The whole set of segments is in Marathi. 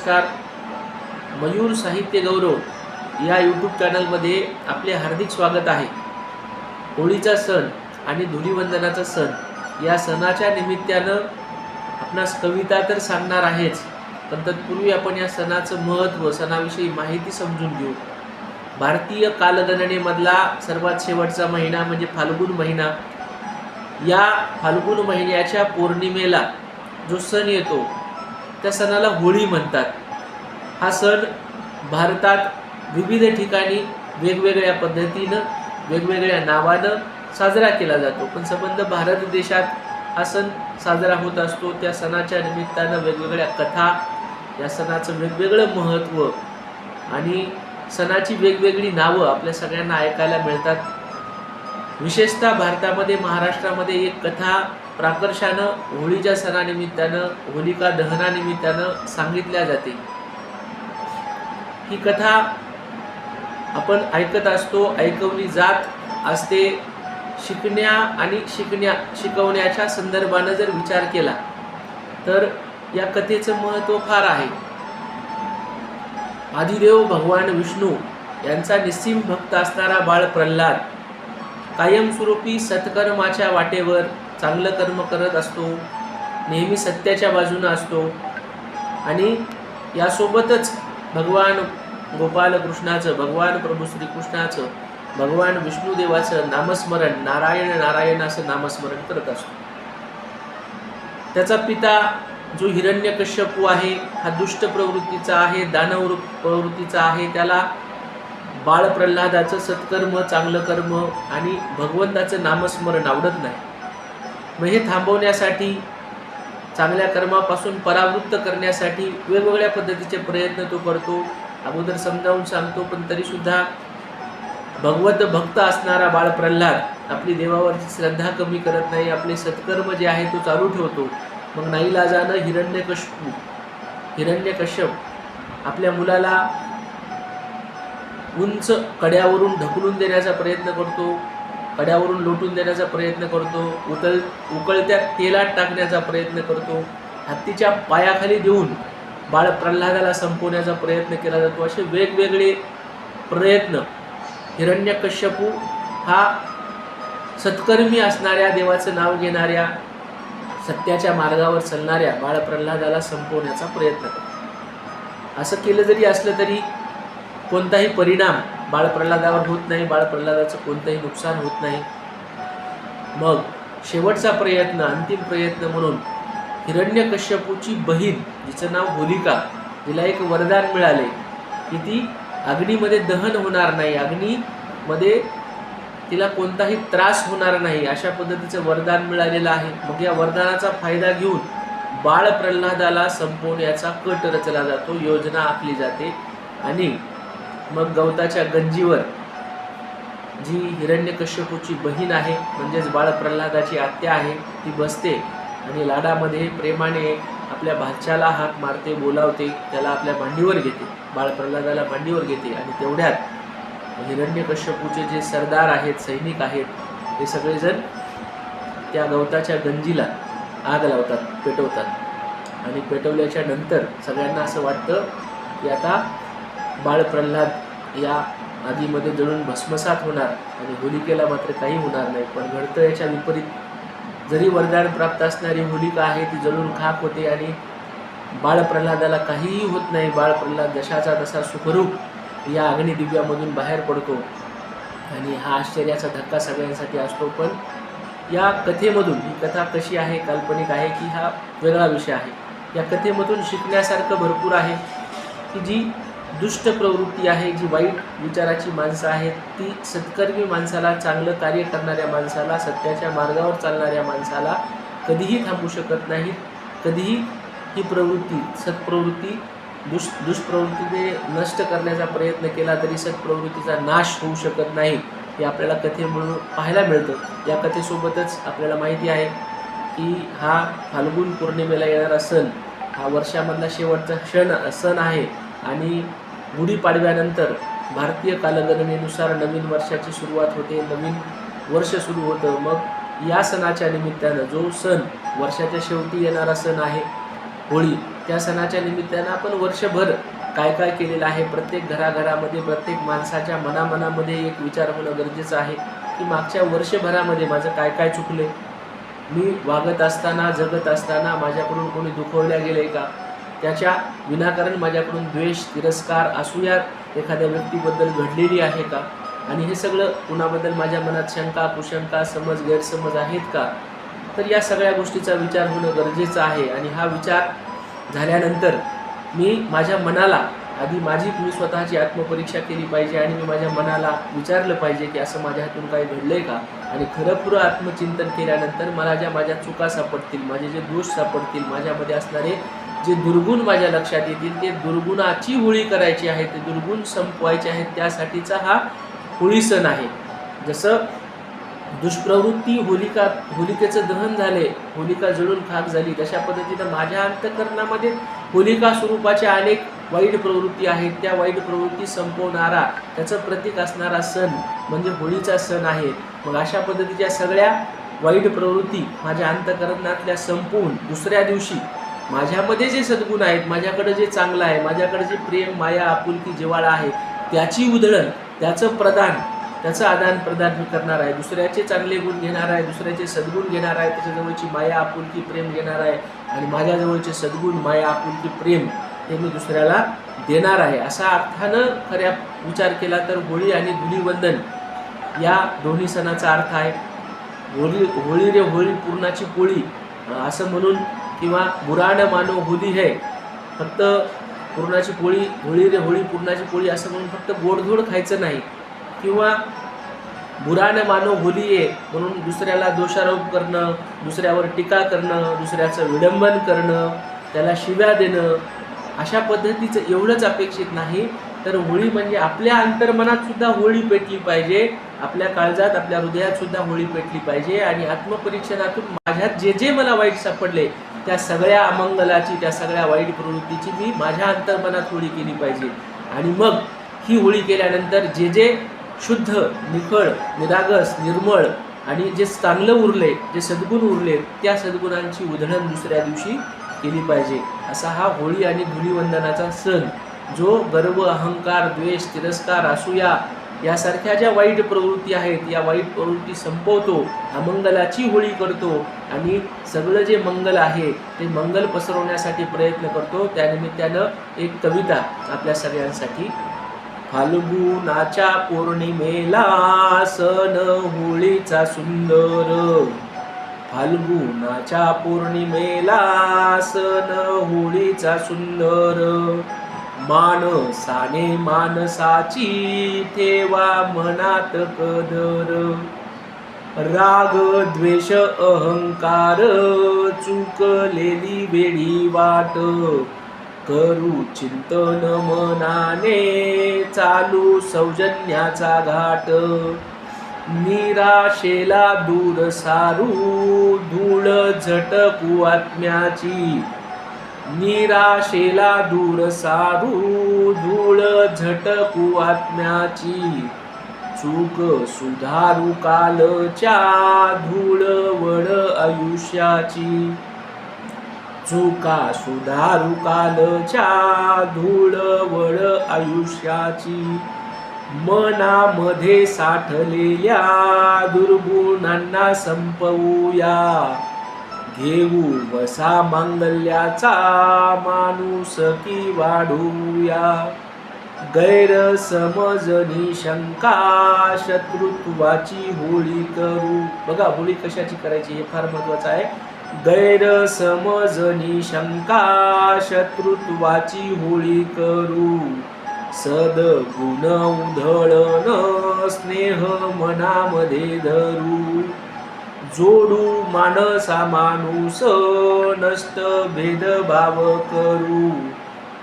नमस्कार. मयूर साहित्य गौरव या यूट्यूब चॅनलमध्ये आपले हार्दिक स्वागत आहे. होळीचा सण आणि धुलीवंदनाचा सण या सणाच्या निमित्तानं आपणास कविता तर सांगणार आहेच पण तत्पूर्वी आपण या सणाचं महत्त्व सणाविषयी माहिती समजून घेऊ. भारतीय कालगणनेमधला सर्वात शेवटचा महिना म्हणजे फाल्गुन महिना. या फाल्गुन महिन्याच्या पौर्णिमेला जो सण येतो त्या सणाला होळी म्हणतात. हा सण भारतात विविध ठिकाणी वेगवेगळ्या पद्धतीनं वेगवेगळ्या नावानं साजरा केला जातो. पण संबंध भारत देशात हा सण साजरा होत असतो. त्या सणाच्या निमित्तानं वेगवेगळ्या कथा या सणाचं वेगवेगळं महत्त्व आणि सणाची वेगवेगळी नावं आपल्या सगळ्यांना ऐकायला मिळतात. विशेषतः भारतामध्ये महाराष्ट्रामध्ये एक कथा प्राकर्षानं होळीच्या सणानिमित्तानं होलिका दहनानिमित्तानं सांगितल्या जाते. ही कथा आपण ऐकत असतो ऐकवली जात असते शिकण्या आणि शिकण्या शिकवण्याच्या संदर्भानं जर विचार केला तर या कथेचं महत्त्व फार आहे. आदिदेव भगवान विष्णू यांचा निस्सीम भक्त असणारा बाळ प्रल्हाद कायमस्वरूपी सत्कर्माच्या वाटेवर चांगलं कर्म करत असतो नेहमी सत्याच्या बाजूनं असतो. आणि यासोबतच भगवान गोपाल कृष्णाचं भगवान प्रभू श्रीकृष्णाचं भगवान विष्णुदेवाचं नामस्मरण नारायण नारायण असं नामस्मरण करत असतो. त्याचा पिता जो हिरण्यकश्यपू आहे हा दुष्ट प्रवृत्तीचा आहे दानव प्रवृत्तीचा आहे त्याला बाळ प्रल्हादाचं सत्कर्म चांगलं कर्म आणि भगवंताचं नामस्मरण आवडत नाही. मग हे थांबवण्यासाठी चांगल्या कर्मापासून परावृत्त करण्यासाठी वेगवेगळ्या पद्धतीचे प्रयत्न तो करतो. अगोदर समजावून सांगतो पण तरीसुद्धा भगवत भक्त असणारा बाळ प्रल्हाद आपली देवावरची श्रद्धा कमी करत नाही. आपले सत्कर्म जे आहे तो चालू ठेवतो. मग नाईलाजानं हिरण्यकश्यपू हिरण्यकश्यप आपल्या मुलाला उंच कड्यावरून ढकलून देण्याचा प्रयत्न करतो. कड्यावरून लोटून देण्याचा प्रयत्न करतो उकळ उकळत्या तेलात टाकण्याचा प्रयत्न करतो हत्तीच्या पायाखाली देऊन बाळ प्रल्हादाला संपवण्याचा प्रयत्न केला जातो. असे वेगवेगळे प्रयत्न. हिरण्यकश्यपू हा सत्कर्मी असणाऱ्या देवाचं नाव घेणाऱ्या सत्याच्या मार्गावर चालणाऱ्या बाळ प्रल्हादाला संपवण्याचा प्रयत्न करतो. असं केलं जरी असलं तरी कोणताही परिणाम बाळ प्रल्हादावर होत नाही बाळ प्रल्हादाचं कोणतंही नुकसान होत नाही. मग शेवटचा प्रयत्न अंतिम प्रयत्न म्हणून हिरण्यकश्यपूची बहीण जिचं नाव होलिका तिला एक वरदान मिळाले की ती अग्नीमध्ये दहन होणार नाही. अग्नीमध्ये तिला कोणताही त्रास होणार नाही अशा पद्धतीचं वरदान मिळालेलं आहे. मग या वरदानाचा फायदा घेऊन बाळ प्रल्हादाला संपवण्याचा कट रचला जातो योजना आखली जाते आणि मग गवताच्या गंजीवर जी हिरण्यकश्यपूची बहीण आहे म्हणजेच बाळ प्रल्हादाची आत्या आहे ती बसते आणि लाडामध्ये प्रेमाने आपल्या भाच्याला हात मारते बोलावते त्याला आपल्या भांडीवर घेते बाळ प्रल्हादाला घेते आणि तेवढ्यात हिरण्यकश्यपूचे जे सरदार आहेत सैनिक आहेत हे सगळेजण त्या गवताच्या गंजीला आग लावतात पेटवतात. आणि पेटवल्याच्या नंतर सगळ्यांना असं वाटतं की आता बाळ प्रल्हाद या आदीमध्ये जळून भस्मसात होणार आणि होलिकेला मात्र काही होणार नाही. पण घडतं याच्या विपरीत जरी वरदान प्राप्त असणारी होलिका आहे ती जळून खाक होते आणि बाळ प्रल्हादाला काहीही होत नाही. बाळ प्रल्हाद जशाचा तसा सुखरूप या अग्निदिव्यामधून बाहेर पडतो आणि हा आश्चर्याचा धक्का सगळ्यांसाठी असतो. पण या कथेमधून ही कथा कशी आहे काल्पनिक आहे की हा वेगळा विषय आहे? या कथेमधून शिकण्यासारखं भरपूर आहे की जी दुष्ट प्रवृत्ती आहे जी वाईट विचाराची माणसं आहेत ती सत्कर्मी माणसाला चांगलं कार्य करणाऱ्या माणसाला सत्याच्या मार्गावर चालणाऱ्या माणसाला कधीही थांबू शकत नाही कधीही ही प्रवृत्ती सत्प्रवृत्ती दुष दुष्प्रवृत्तीने नष्ट करण्याचा प्रयत्न केला तरी सत्प्रवृत्तीचा नाश होऊ शकत नाही. हे आपल्याला कथेमुळं पाहायला मिळतं. या कथेसोबतच आपल्याला माहिती आहे की हा फाल्गुन पौर्णिमेला येणारा सण हा वर्षामधला शेवटचा क्षण सण आहे. आणि गुढीपाडव्यानंतर भारतीय कालगणनेनुसार नवीन वर्षाची सुरुवात होते नवीन वर्ष सुरू होतं. मग या सणाच्या निमित्तानं जो सण वर्षाच्या शेवटी येणारा सण आहे होळी त्या सणाच्या निमित्तानं आपण वर्षभर काय काय केलेलं आहे? प्रत्येक घराघरामध्ये प्रत्येक माणसाच्या मनामनामध्ये एक विचार होणं गरजेचं आहे की मागच्या वर्षभरामध्ये माझं काय काय चुकले मी वागत असताना जगत असताना माझ्याकडून कोणी दुखवल्या गेले का? त्याच्या विनाकारण माझ्याकडून द्वेष तिरस्कार असूयात एखाद्या व्यक्तीबद्दल घडलेली आहे का? आणि हे सगळं कुणाबद्दल माझ्या मनात शंका कुशंका समज गैरसमज आहेत का? तर या सगळ्या गोष्टीचा विचार होणं गरजेचं आहे. आणि हा विचार झाल्यानंतर मी माझ्या मनाला आधी माझी मी स्वतःची आत्मपरीक्षा केली पाहिजे आणि मी माझ्या मनाला विचारलं पाहिजे की असं माझ्या हातून काही घडलं आहे का? आणि खरं आत्मचिंतन केल्यानंतर मला ज्या माझ्या चुका सापडतील माझे जे दोष सापडतील माझ्यामध्ये असणारे जे दुर्गुण माझ्या लक्षात येतील ते दुर्गुणाची होळी करायची आहे ते दुर्गुण संपवायचे आहेत त्यासाठीचा हा होळी सण आहे. जसं दुष्प्रवृत्ती होलिका होलिकेचं दहन झाले होलिका जळून खाक झाली तशा पद्धतीनं माझ्या अंतकरणामध्ये होलिका स्वरूपाच्या अनेक वाईट प्रवृत्ती आहेत. त्या वाईट प्रवृत्ती संपवणारा त्याचं प्रतीक असणारा सण म्हणजे होळीचा सण आहे. मग अशा पद्धतीच्या सगळ्या वाईट प्रवृत्ती माझ्या अंतकरणातल्या संपवून दुसऱ्या दिवशी माझ्यामध्ये जे सद्गुण आहेत माझ्याकडं जे चांगलं आहे माझ्याकडे जे प्रेम माया आपुलकी जिव्हाळा आहे त्याची उधळण त्याचं प्रदान त्याचं आदान प्रदान मी करणार आहे. दुसऱ्याचे चांगले गुण घेणार आहे दुसऱ्याचे सद्गुण घेणार आहे त्याच्याजवळची माया आपुलकी प्रेम घेणार आहे आणि माझ्याजवळचे सद्गुण माया आपुलकी प्रेम हे मी दुसऱ्याला देणार आहे. असा अर्थानं खऱ्या विचार केला तर होळी आणि धुलीवंदन या दोन्ही सणाचा अर्थ आहे. होळी होळी रे होळी पूर्णाची पोळी असं म्हणून किंवा बुराण मानो होली है फक्त पुरणाची पोळी होळी रे होळी पुरणाची पोळी असं म्हणून फक्त गोडधोड खायचं नाही. किंवा बुराण मानो होली आहे म्हणून दुसऱ्याला दोषारोप करणं दुसऱ्यावर टीका करणं दुसऱ्याचं विडंबन करणं त्याला शिव्या देणं अशा पद्धतीचं एवढंच अपेक्षित नाही. तर होळी म्हणजे आपल्या अंतर्मनात सुद्धा होळी पेटली पाहिजे. आपल्या काळजात आपल्या हृदयात सुद्धा होळी पेटली पाहिजे. आणि आत्मपरीक्षणातून माझ्यात जे जे मला वाईट सापडले त्या सगळ्या अमंगलाची त्या सगळ्या वाईट प्रवृत्तीची मी माझ्या अंतर्मनात होळी केली पाहिजे. आणि मग ही होळी केल्यानंतर जे जे शुद्ध निखळ निरागस निर्मळ आणि जे चांगलं उरले जे सद्गुण उरले त्या सद्गुणांची उधळण दुसऱ्या दिवशी केली पाहिजे. असा हा होळी आणि धुलीवंदनाचा सण जो गर्व अहंकार द्वेष तिरस्कार असूया यासारख्या ज्या वाईट प्रवृत्ती आहेत या वाईट प्रवृत्ती संपवतो अमंगलाची होळी करतो आणि सगळं जे मंगल आहे ते मंगल पसरवण्यासाठी प्रयत्न करतो. त्यानिमित्तानं एक कविता आपल्या सगळ्यांसाठी. फाल्गुनाच्या पौर्णिमेला सण होळीचा सुंदर. फाल्गुनाच्या पौर्णिमेला सण होळीचा सुंदर. माणसाने माणसाची ठेवा मनात कदर. राग द्वेष अहंकार चुकलेली वेळी वाट. करू चिंतन मनाने चालू सौजन्याचा घाट. निराशेला दूर सारू धूळ झटकू आत्म्याची. निराशेला दूर सारू धूळ झटकू आत्म्याची. चूक सुधारू कालच्या धूळ वड आयुष्याची. चुका सुधारू कालच्या धूळ वड आयुष्याची. मनामध्ये साठलेल्या दुर्गुणांना संपवूया. घेऊ वसा मांगल्याचा माणूस की वाढूया. गैरसमजनी शंका शत्रुत्वाची होळी करू. बघा होळी कशाची करायची हे फार महत्वाचं आहे. गैरसमजनी शंका शत्रुत्वाची होळी करू. सदगुण उधळन स्नेह मनामध्ये धरू. जोडू मानसा माणूस नष्ट भेदभाव करू.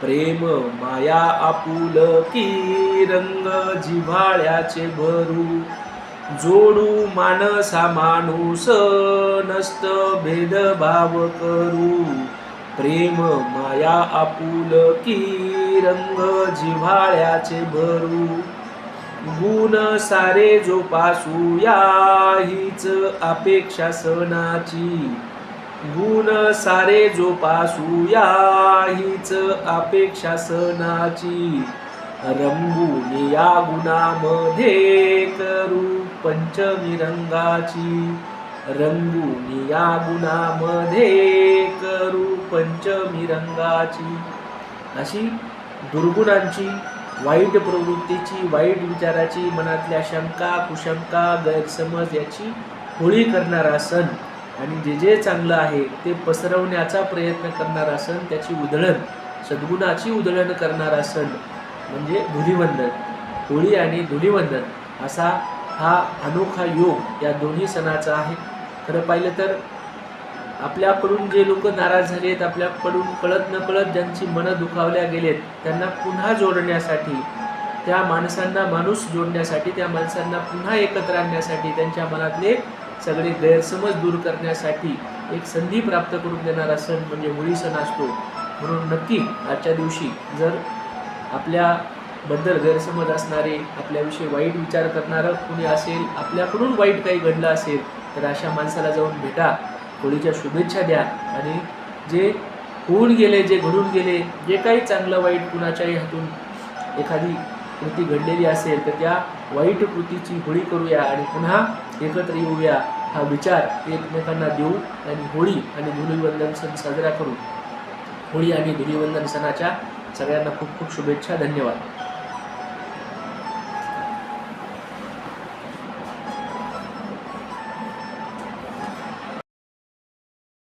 प्रेम माया आपुल की रंग जिव्हाळ्याचे भरू. जोडू मानसा माणूस नष्ट भेदभाव करू. प्रेम माया आपुल की रंग जिव्हाळ्याचे भरू. गुण सारे जोपासूया हीच अपेक्षा सणाची. गुण सारे जोपासूया हीच अपेक्षा सणाची. रंगून या गुणामध्ये करू पंचमी रंगाची रंगून या गुणामध्ये करू पंचमी रंगाची अशी दुर्गुणांची वाईट प्रवृत्तीची वाईट विचाराची मनातल्या शंका कुशंका गैरसमज याची होळी करणारा सण आणि जे जे चांगलं आहे ते पसरवण्याचा प्रयत्न करणारा सण त्याची उधळण सद्गुणाची उधळण करणारा सण म्हणजे धुलीवंदन. होळी आणि धुलीवंदन असा हा अनोखा योग या दोन्ही सणाचा आहे. खरं पाहिलं तर आपल्याकडून जे लोक नाराज झालेत आपल्याकडून कळत न कळत ज्यांची मनं दुखावल्या गेलेत त्यांना पुन्हा जोडण्यासाठी त्या माणसांना माणूस जोडण्यासाठी त्या माणसांना पुन्हा एकत्र आणण्यासाठी त्यांच्या मनातले सगळे गैरसमज दूर करण्यासाठी एक संधी प्राप्त करून देणारा सण म्हणजे होळी सण असतो. म्हणून नक्की आजच्या दिवशी जर आपल्याबद्दल गैरसमज असणारे आपल्याविषयी वाईट विचार करणारं कुणी असेल आपल्याकडून वाईट काही घडलं असेल तर अशा माणसाला जाऊन भेटा. होळीच्या शुभेच्छा द्या. आणि जे होऊन गेले जे घडून गेले जे काही चांगलं वाईट कुणाच्याही हातून एखादी कृती घडलेली असेल तर त्या वाईट कृतीची होळी करूया आणि पुन्हा एकत्र येऊया हा विचार एकमेकांना देऊ आणि होळी आणि धुलीवंदन सण साजरा करू. होळी आणि धुलीवंदन सणाच्या सगळ्यांना खूप खूप शुभेच्छा. धन्यवाद.